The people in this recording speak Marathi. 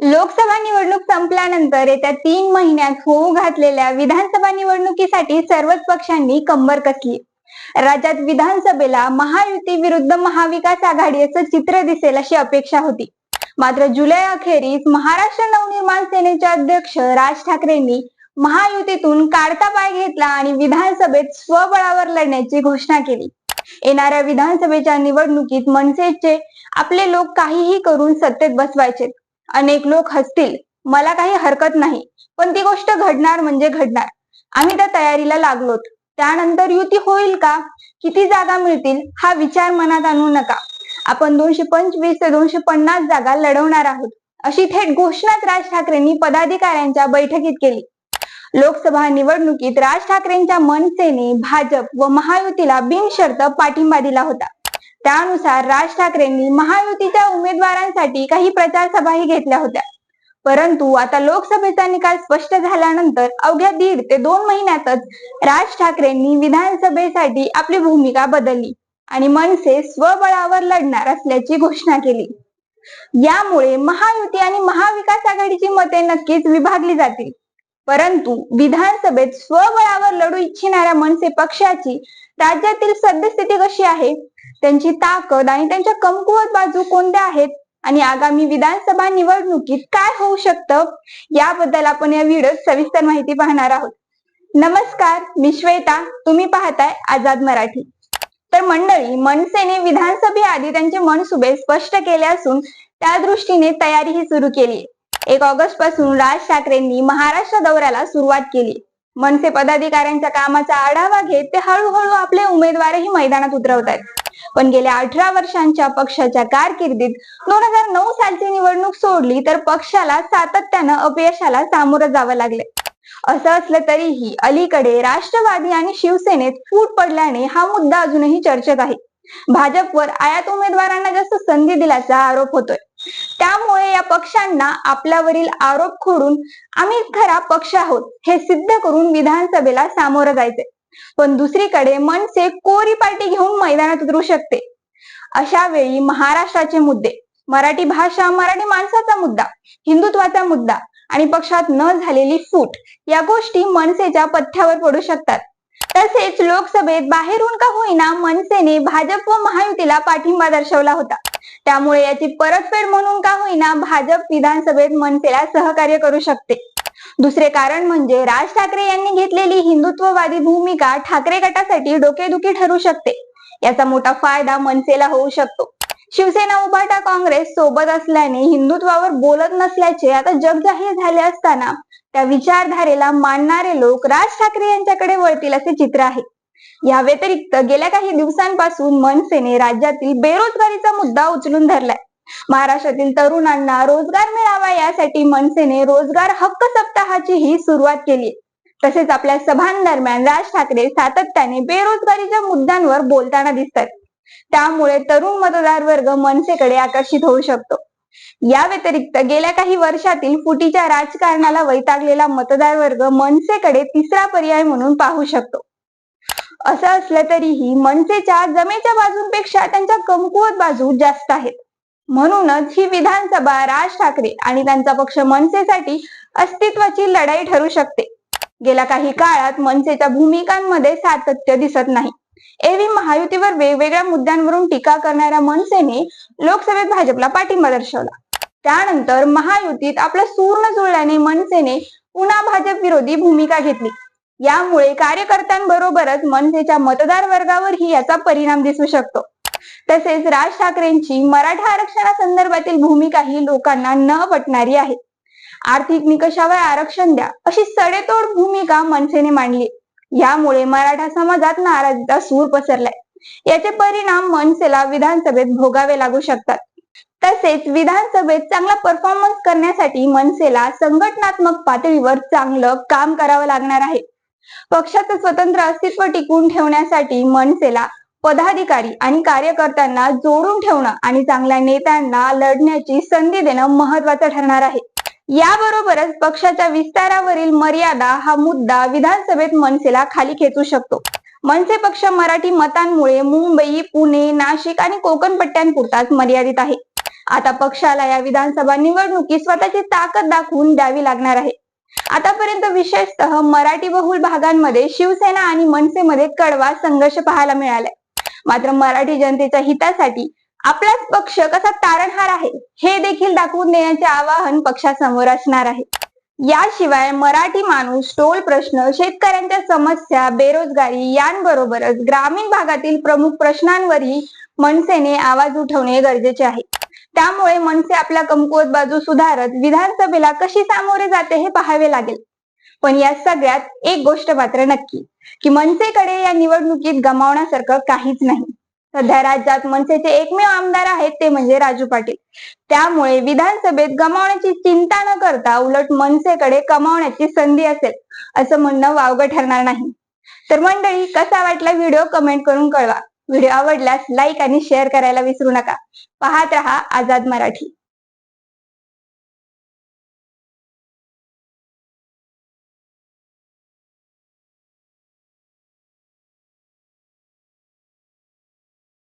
लोकसभा निवडणूक संपल्यानंतर येत्या तीन महिन्यात होऊ घातलेल्या विधानसभा निवडणुकीसाठी सर्वच पक्षांनी कंबर कसली. राज्यात विधानसभेला महायुती विरुद्ध महाविकास आघाडी असं चित्र दिसेल अशी अपेक्षा होती. मात्र जुलै अखेरीस महाराष्ट्र नवनिर्माण सेनेचे अध्यक्ष राज ठाकरेंनी महायुतीतून काढता पाय घेतला आणि विधानसभेत स्वबळावर लढण्याची घोषणा केली. येणाऱ्या विधानसभेच्या निवडणुकीत मनसेचे आपले लोक काहीही करून सत्तेत बसवायचे अनेक लोक हसतील. मला काही हरकत नाही. पण ती गोष्ट घडणार म्हणजे घडणार. आम्ही त्या तयारीला लागलोत त्यानंतर युती होईल का? किती जागा मिळतील? हा विचार मनात आणू नका. आपण दोनशे पंचवीस ते दोनशे पन्नास जागा लढवणार आहोत. अशी थेट घोषणाच राज ठाकरेंनी पदाधिकाऱ्यांच्या बैठकीत केली. लोकसभा निवडणुकीत राज ठाकरेंच्या मनसेने भाजप व महायुतीला बिनशर्त पाठिंबा दिला होता. त्यानुसार राज ठाकरेंनी महायुतीच्या उमेदवारांसाठी काही प्रचार सभाही घेतल्या होत्या. परंतु आता लोकसभेचा निकाल स्पष्ट झाल्यानंतर अवघ्या दीड ते दोन महिन्यातच राज ठाकरेंनी विधानसभेसाठी आपली भूमिका बदलली आणि मनसे स्वबळावर लढणार असल्याची घोषणा केली. यामुळे महायुती आणि महाविकास आघाडीची मते नक्कीच विभागली जातील. परंतु विधानसभेत स्वबळावर लढू इच्छिणाऱ्या मनसे पक्षाची राज्यातील सद्यस्थिती कशी आहे? त्यांची ताकद आणि त्यांच्या कमकुवत बाजू कोणत्या आहेत? आणि आगामी विधानसभा निवडणुकीत काय होऊ शकतं? याबद्दल आपण या व्हिडिओत सविस्तर माहिती पाहणार आहोत. नमस्कार मी श्वेता. तुम्ही पाहताय आझाद मराठी. तर मंडळी मनसेने विधानसभेआधी त्यांचे मनसुबे स्पष्ट केले असून त्या दृष्टीने तयारीही सुरू केली एक ऑगस्टपासून राज ठाकरेंनी महाराष्ट्र दौऱ्याला सुरुवात केली मनसे पदाधिकाऱ्यांच्या कामाचा आढावा घेत ते हळूहळू आपले उमेदवारही मैदानात उतरवत आहेत. पण गेल्या अठरा वर्षांच्या पक्षाच्या कारकिर्दीत दोन हजार नऊ सालची निवडणूक सोडली तर पक्षाला सातत्यानं अपयशाला सामोरं जावं लागले. असं असलं तरीही अलीकडे राष्ट्रवादी आणि शिवसेनेत फूट पडल्याने हा मुद्दा अजूनही चर्चेत आहे. भाजपवर आयात उमेदवारांना जास्त संधी दिल्याचा आरोप होतोय. त्यामुळे या पक्षांना आपल्यावरील आरोप खोडून आम्ही खरा पक्ष आहोत हे सिद्ध करून विधानसभेला सामोरं जायचे पण दुसरीकडे मनसे कोरी पार्टी घेऊन मैदानात उतरू शकते. अशा वेळी महाराष्ट्राचे मुद्दे मराठी भाषा मराठी माणसाचा मुद्दा हिंदुत्वाचा मुद्दा आणि पक्षात न झालेली फूट या गोष्टी मनसेच्या पथ्यावर पडू शकतात. तसेच लोकसभेत बाहेरून का होईना मनसेने भाजप व महायुतीला पाठिंबा दर्शवला होता. त्यामुळे याची परतफेड म्हणून का होईना भाजप विधानसभेत मनसेला सहकार्य करू शकते. दुसरे कारण म्हणजे राज ठाकरे यांनी घेतलेली हिंदुत्ववादी भूमिका ठाकरे गटासाठी डोकेदुखी ठरू शकते. याचा मोठा फायदा मनसेला होऊ शकतो. शिवसेना उभाटा काँग्रेस सोबत असल्याने हिंदुत्वावर बोलत नसल्याचे आता जग जाहीर झाले असताना त्या विचारधारेला मानणारे लोक राज ठाकरे यांच्याकडे वळतील असे चित्र आहे. या व्यतिरिक्त गेल्या काही दिवसांपासून मनसेने राज्यातील बेरोजगारीचा मुद्दा उचलून धरलाय. महाराष्ट्रातील तरुणांना रोजगार मिळावा यासाठी मनसेने रोजगार हक्क सप्ताहाचीही सुरुवात केली. तसेच आपल्या सभांदरम्यान राज ठाकरे सातत्याने बेरोजगारीच्या मुद्द्यांवर बोलताना दिसतात. त्यामुळे तरुण मतदार वर्ग मनसेकडे आकर्षित होऊ शकतो. या व्यतिरिक्त गेल्या काही वर्षातील फुटीच्या राजकारणाला वैतागलेला मतदार वर्ग मनसेकडे तिसरा पर्याय म्हणून पाहू शकतो. असं असलं तरीही मनसेच्या जमेच्या बाजूंपेक्षा त्यांच्या कमकुवत बाजू जास्त आहेत. म्हणूनच ही विधानसभा राज ठाकरे आणि त्यांचा पक्ष मनसेसाठी अस्तित्वाची लढाई ठरू शकते. गेल्या काही काळात मनसेच्या भूमिकांमध्ये सातत्य दिसत नाही. एव्ही महायुतीवर वेगवेगळ्या मुद्द्यांवरून टीका करणाऱ्या मनसेने लोकसभेत भाजपला पाठिंबा दर्शवला. त्यानंतर महायुतीत आपला सूर्ण जुळल्याने मनसेने पुन्हा भाजप विरोधी भूमिका घेतली. यामुळे कार्यकर्त्यांबरोबरच मनसेच्या मतदार वर्गावरही याचा परिणाम दिसू शकतो. तसेच राज ठाकरेंची मराठा आरक्षणासंदर्भातील भूमिकाही लोकांना न पटणारी आहे. आर्थिक निकषावर आरक्षण द्या अशी सडेतोड भूमिका मनसेने मांडली. यामुळे मराठा समाजात नाराजीचा सूर पसरलाय. याचे परिणाम मनसेला विधानसभेत भोगावे लागू शकतात. तसेच विधानसभेत चांगला परफॉर्मन्स करण्यासाठी मनसेला संघटनात्मक पातळीवर चांगलं काम करावं लागणार आहे. पक्षाचं स्वतंत्र अस्तित्व टिकवून ठेवण्यासाठी मनसेला पदाधिकारी आणि कार्यकर्त्यांना जोडून ठेवणं आणि चांगल्या नेत्यांना लढण्याची संधी देणं महत्वाचं ठरणार आहे. याबरोबरच पक्षाच्या विस्तारावरील मर्यादा हा मुद्दा विधानसभेत मनसेला खाली खेचू शकतो. मनसे पक्ष मराठी मतांमुळे मुंबई पुणे नाशिक आणि कोकण पट्ट्यांपुरताच मर्यादित आहे. आता पक्षाला या विधानसभा निवडणुकीत स्वतःची ताकद दाखवून द्यावी लागणार आहे. आतापर्यंत विशेषतः मराठी बहुल भागांमध्ये शिवसेना आणि मनसेमध्ये कडवा संघर्ष पाहायला मिळालाय. मात्र मराठी जनतेच्या हितासाठी आपलाच पक्ष कसा तारणहार आहे हे देखील दाखवून देण्याचे आवाहन पक्षासमोर असणार आहे. याशिवाय मराठी माणूस टोल प्रश्न शेतकऱ्यांच्या समस्या बेरोजगारी यांबरोबरच ग्रामीण भागातील प्रमुख प्रश्नांवरही मनसेने आवाज उठवणे गरजेचे आहे. त्यामुळे मनसे आपल्या कमकुवत बाजू सुधारत विधानसभेला कशी सामोरे जाते हे पाहावे लागेल. पण या सगळ्यात एक गोष्ट मात्र नक्की की मनसेकडे या निवडणुकीत गमावण्यासारखं काहीच नाही. सध्या राज्यात मनसेचे एकमेव आमदार आहेत ते म्हणजे राजू पाटील. त्यामुळे विधानसभेत गमावण्याची चिंता न करता उलट मनसेकडे कमावण्याची संधी असेल असं म्हणणं वावगं ठरणार नाही. तर मंडळी कसा वाटला व्हिडिओ कमेंट करून कळवा. व्हिडिओ आवडल्यास लाईक आणि शेअर करायला विसरू नका. पाहत रहा आझाद मराठी.